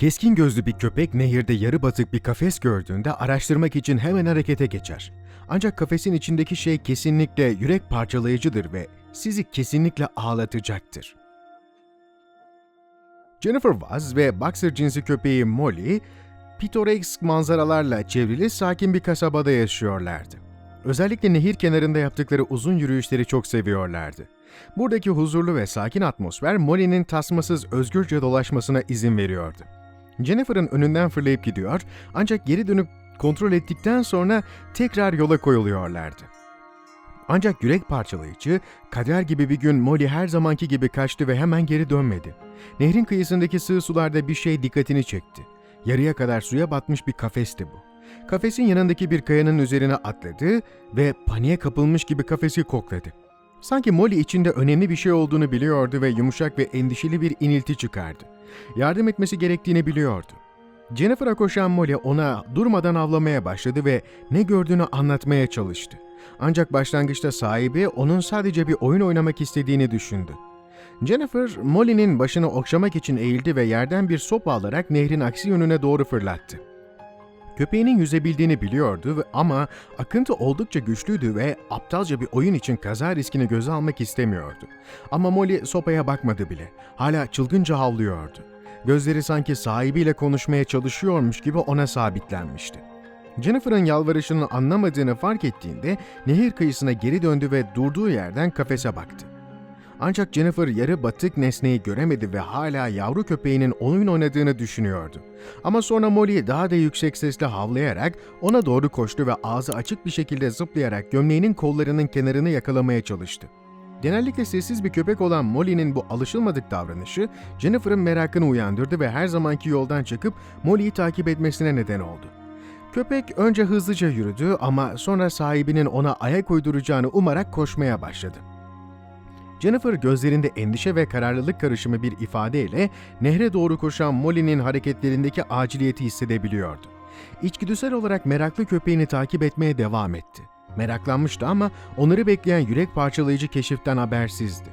Keskin gözlü bir köpek nehirde yarı batık bir kafes gördüğünde araştırmak için hemen harekete geçer. Ancak kafesin içindeki şey kesinlikle yürek parçalayıcıdır ve sizi kesinlikle ağlatacaktır. Jennifer Vaz ve Boxer cinsi köpeği Molly, pitoresk manzaralarla çevrili sakin bir kasabada yaşıyorlardı. Özellikle nehir kenarında yaptıkları uzun yürüyüşleri çok seviyorlardı. Buradaki huzurlu ve sakin atmosfer Molly'nin tasmasız özgürce dolaşmasına izin veriyordu. Jennifer'ın önünden fırlayıp gidiyor ancak geri dönüp kontrol ettikten sonra tekrar yola koyuluyorlardı. Ancak yürek parçalayıcı, kader gibi bir gün Molly her zamanki gibi kaçtı ve hemen geri dönmedi. Nehrin kıyısındaki sığ sularda bir şey dikkatini çekti. Yarıya kadar suya batmış bir kafesti bu. Kafesin yanındaki bir kayanın üzerine atladı ve paniğe kapılmış gibi kafesi kokladı. Sanki Molly içinde önemli bir şey olduğunu biliyordu ve yumuşak ve endişeli bir inilti çıkardı. Yardım etmesi gerektiğini biliyordu. Jennifer'a koşan Molly ona durmadan avlamaya başladı ve ne gördüğünü anlatmaya çalıştı. Ancak başlangıçta sahibi onun sadece bir oyun oynamak istediğini düşündü. Jennifer, Molly'nin başını okşamak için eğildi ve yerden bir sopa alarak nehrin aksi yönüne doğru fırlattı. Köpeğinin yüzebildiğini biliyordu ama akıntı oldukça güçlüydü ve aptalca bir oyun için kaza riskini göze almak istemiyordu. Ama Molly sopaya bakmadı bile. Hala çılgınca havlıyordu. Gözleri sanki sahibiyle konuşmaya çalışıyormuş gibi ona sabitlenmişti. Jennifer'ın yalvarışını anlamadığını fark ettiğinde nehir kıyısına geri döndü ve durduğu yerden kafese baktı. Ancak Jennifer yarı batık nesneyi göremedi ve hala yavru köpeğinin oyun oynadığını düşünüyordu. Ama sonra Molly daha da yüksek sesle havlayarak ona doğru koştu ve ağzı açık bir şekilde zıplayarak gömleğinin kollarının kenarını yakalamaya çalıştı. Genellikle sessiz bir köpek olan Molly'nin bu alışılmadık davranışı Jennifer'ın merakını uyandırdı ve her zamanki yoldan çıkıp Molly'yi takip etmesine neden oldu. Köpek önce hızlıca yürüdü ama sonra sahibinin ona ayak uyduracağını umarak koşmaya başladı. Jennifer gözlerinde endişe ve kararlılık karışımı bir ifadeyle nehre doğru koşan Molly'nin hareketlerindeki aciliyeti hissedebiliyordu. İçgüdüsel olarak meraklı köpeğini takip etmeye devam etti. Meraklanmıştı ama onları bekleyen yürek parçalayıcı keşiften habersizdi.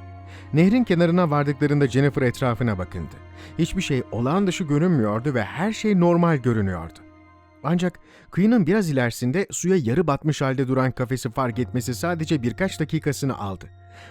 Nehrin kenarına vardıklarında Jennifer etrafına bakındı. Hiçbir şey olağan dışı görünmüyordu ve her şey normal görünüyordu. Ancak kıyının biraz ilerisinde suya yarı batmış halde duran kafesi fark etmesi sadece birkaç dakikasını aldı.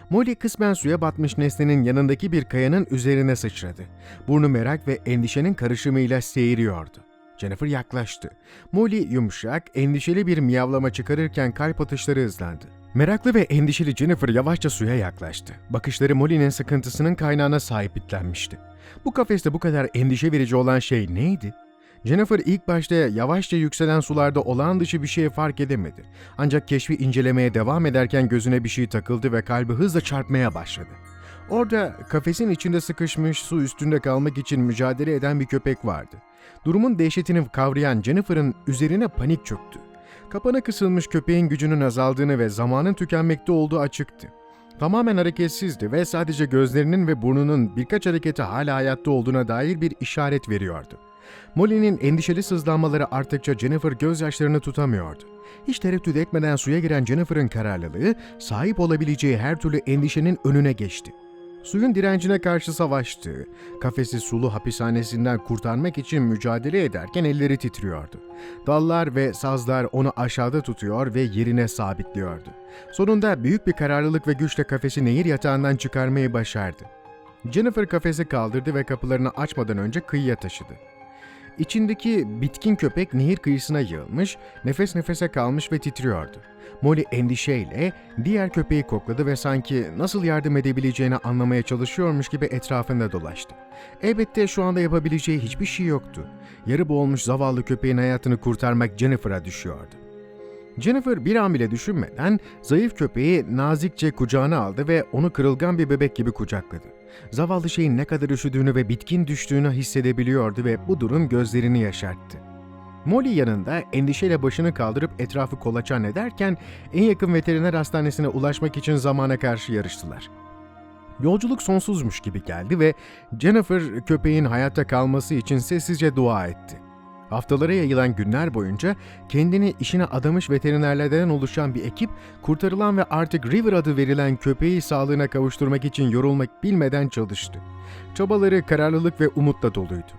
Molly kısmen suya batmış nesnenin yanındaki bir kayanın üzerine sıçradı. Burnu merak ve endişenin karışımıyla seyiriyordu. Jennifer yaklaştı. Molly yumuşak, endişeli bir miyavlama çıkarırken kalp atışları hızlandı. Meraklı ve endişeli Jennifer yavaşça suya yaklaştı. Bakışları Molly'nin sıkıntısının kaynağına sahiplenmişti. Bu kafeste bu kadar endişe verici olan şey neydi? Jennifer ilk başta yavaşça yükselen sularda olağan dışı bir şey fark edemedi. Ancak keşfi incelemeye devam ederken gözüne bir şey takıldı ve kalbi hızla çarpmaya başladı. Orada kafesin içinde sıkışmış su üstünde kalmak için mücadele eden bir köpek vardı. Durumun dehşetini kavrayan Jennifer'ın üzerine panik çöktü. Kapana kısılmış köpeğin gücünün azaldığını ve zamanın tükenmekte olduğu açıktı. Tamamen hareketsizdi ve sadece gözlerinin ve burnunun birkaç hareketi hala hayatta olduğuna dair bir işaret veriyordu. Molly'nin endişeli sızlanmaları arttıkça Jennifer gözyaşlarını tutamıyordu. Hiç tereddüt etmeden suya giren Jennifer'ın kararlılığı, sahip olabileceği her türlü endişenin önüne geçti. Suyun direncine karşı savaştı. Kafesi sulu hapishanesinden kurtarmak için mücadele ederken elleri titriyordu. Dallar ve sazlar onu aşağıda tutuyor ve yerine sabitliyordu. Sonunda büyük bir kararlılık ve güçle kafesi nehir yatağından çıkarmayı başardı. Jennifer kafesi kaldırdı ve kapılarını açmadan önce kıyıya taşıdı. İçindeki bitkin köpek nehir kıyısına yığılmış, nefes nefese kalmış ve titriyordu. Molly endişeyle diğer köpeği kokladı ve sanki nasıl yardım edebileceğini anlamaya çalışıyormuş gibi etrafında dolaştı. Elbette şu anda yapabileceği hiçbir şey yoktu. Yarı boğulmuş zavallı köpeğin hayatını kurtarmak Jennifer'a düşüyordu. Jennifer bir an bile düşünmeden zayıf köpeği nazikçe kucağına aldı ve onu kırılgan bir bebek gibi kucakladı. Zavallı şeyin ne kadar üşüdüğünü ve bitkin düştüğünü hissedebiliyordu ve bu durum gözlerini yaşarttı. Molly yanında endişeyle başını kaldırıp etrafı kolaçan ederken en yakın veteriner hastanesine ulaşmak için zamana karşı yarıştılar. Yolculuk sonsuzmuş gibi geldi ve Jennifer köpeğin hayatta kalması için sessizce dua etti. Haftalara yayılan günler boyunca kendini işine adamış veterinerlerden oluşan bir ekip, kurtarılan ve artık River adı verilen köpeği sağlığına kavuşturmak için yorulmak bilmeden çalıştı. Çabaları kararlılık ve umutla doluydu.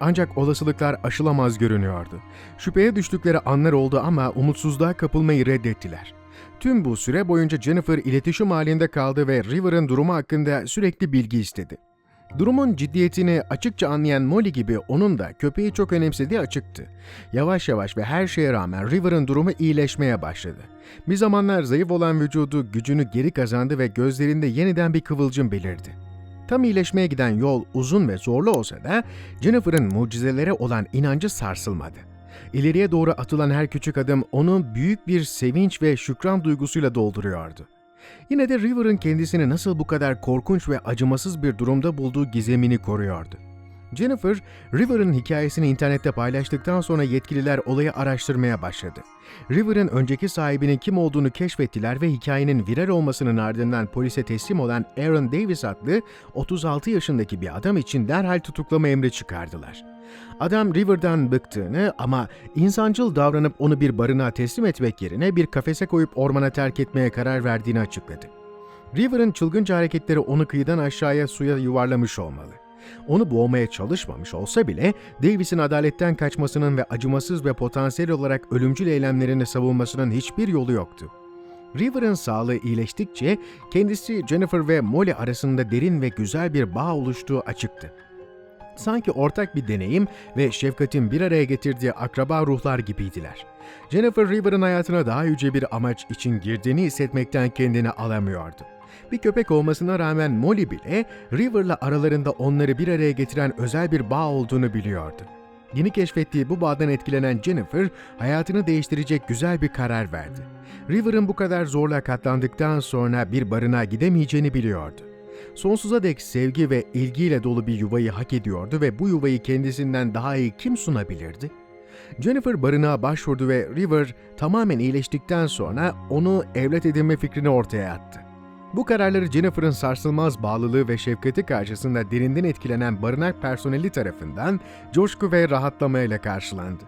Ancak olasılıklar aşılamaz görünüyordu. Şüpheye düştükleri anlar oldu ama umutsuzluğa kapılmayı reddettiler. Tüm bu süre boyunca Jennifer iletişim halinde kaldı ve River'ın durumu hakkında sürekli bilgi istedi. Durumun ciddiyetini açıkça anlayan Molly gibi onun da köpeği çok önemsediği açıktı. Yavaş yavaş ve her şeye rağmen River'ın durumu iyileşmeye başladı. Bir zamanlar zayıf olan vücudu gücünü geri kazandı ve gözlerinde yeniden bir kıvılcım belirdi. Tam iyileşmeye giden yol uzun ve zorlu olsa da Jennifer'ın mucizelere olan inancı sarsılmadı. İleriye doğru atılan her küçük adım onu büyük bir sevinç ve şükran duygusuyla dolduruyordu. Yine de River'ın kendisini nasıl bu kadar korkunç ve acımasız bir durumda bulduğu gizemini koruyordu. Jennifer, River'ın hikayesini internette paylaştıktan sonra yetkililer olayı araştırmaya başladı. River'ın önceki sahibinin kim olduğunu keşfettiler ve hikayenin viral olmasının ardından polise teslim olan Aaron Davis adlı 36 yaşındaki bir adam için derhal tutuklama emri çıkardılar. Adam River'dan bıktığını ama insancıl davranıp onu bir barınağa teslim etmek yerine bir kafese koyup ormana terk etmeye karar verdiğini açıkladı. River'ın çılgınca hareketleri onu kıyıdan aşağıya suya yuvarlamış olmalı. Onu boğmaya çalışmamış olsa bile Davis'in adaletten kaçmasının ve acımasız ve potansiyel olarak ölümcül eylemlerini savunmasının hiçbir yolu yoktu. River'ın sağlığı iyileştikçe kendisi Jennifer ve Molly arasında derin ve güzel bir bağ oluştuğu açıktı. Sanki ortak bir deneyim ve şefkatin bir araya getirdiği akraba ruhlar gibiydiler. Jennifer River'ın hayatına daha yüce bir amaç için girdiğini hissetmekten kendini alamıyordu. Bir köpek olmasına rağmen Molly bile River'la aralarında onları bir araya getiren özel bir bağ olduğunu biliyordu. Yeni keşfettiği bu bağdan etkilenen Jennifer, hayatını değiştirecek güzel bir karar verdi. River'ın bu kadar zorla katlandıktan sonra bir barınağa gidemeyeceğini biliyordu. Sonsuza dek sevgi ve ilgiyle dolu bir yuvayı hak ediyordu ve bu yuvayı kendisinden daha iyi kim sunabilirdi? Jennifer barınağa başvurdu ve River tamamen iyileştikten sonra onu evlat edinme fikrini ortaya attı. Bu kararları Jennifer'ın sarsılmaz bağlılığı ve şefkati karşısında derinden etkilenen barınak personeli tarafından coşku ve rahatlamayla karşılandı.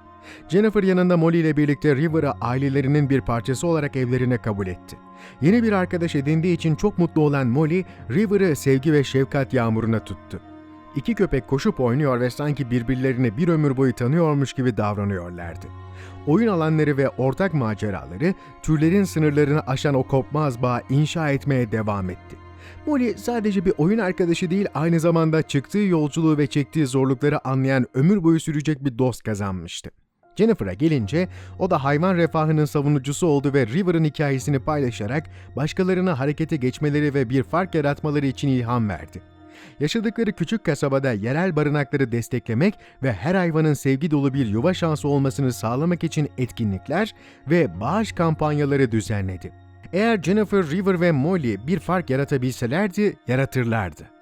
Jennifer yanında Molly ile birlikte River'ı ailelerinin bir parçası olarak evlerine kabul etti. Yeni bir arkadaş edindiği için çok mutlu olan Molly, River'ı sevgi ve şefkat yağmuruna tuttu. İki köpek koşup oynuyor ve sanki birbirlerini bir ömür boyu tanıyormuş gibi davranıyorlardı. Oyun alanları ve ortak maceraları türlerin sınırlarını aşan o kopmaz bağ inşa etmeye devam etti. Molly sadece bir oyun arkadaşı değil aynı zamanda çıktığı yolculuğu ve çektiği zorlukları anlayan ömür boyu sürecek bir dost kazanmıştı. Jennifer'a gelince o da hayvan refahının savunucusu oldu ve River'ın hikayesini paylaşarak başkalarına harekete geçmeleri ve bir fark yaratmaları için ilham verdi. Yaşadıkları küçük kasabada yerel barınakları desteklemek ve her hayvanın sevgi dolu bir yuva şansı olmasını sağlamak için etkinlikler ve bağış kampanyaları düzenledi. Eğer Jennifer, River ve Molly bir fark yaratabilselerdi, yaratırlardı.